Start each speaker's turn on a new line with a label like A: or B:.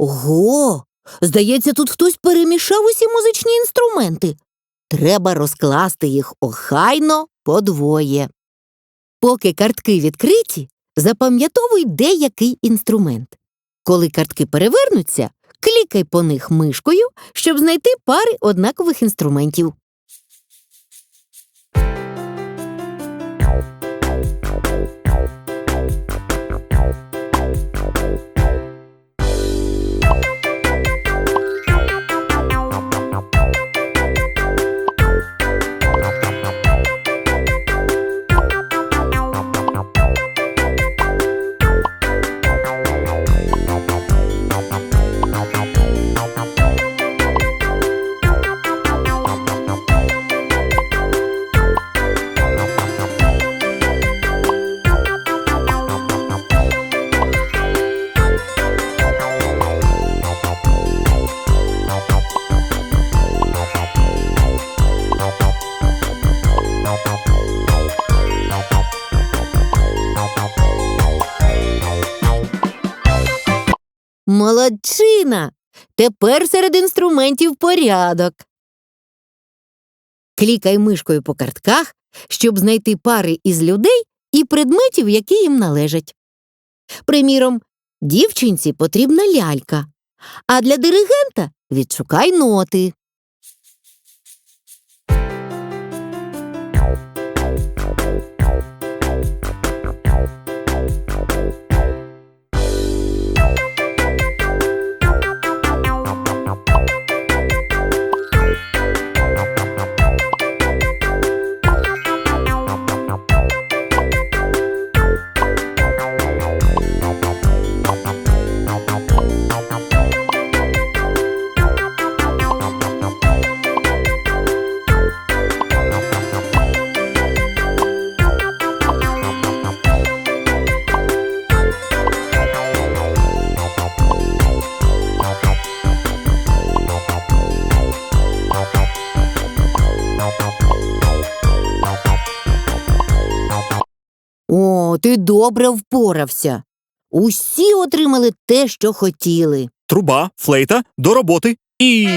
A: Ого! Здається, тут хтось перемішав усі музичні інструменти. Треба розкласти їх охайно подвоє. Поки картки відкриті, запам'ятовуй деякий інструмент. Коли картки перевернуться, клікай по них мишкою, щоб знайти пари однакових інструментів. Молодчина! Тепер серед інструментів порядок. Клікай мишкою по картках, щоб знайти пари із людей і предметів, які їм належать. Приміром, дівчинці потрібна лялька, а для диригента відшукай ноти. О, ти добре впорався. Усі отримали те, що хотіли.
B: Труба, флейта, до роботи і.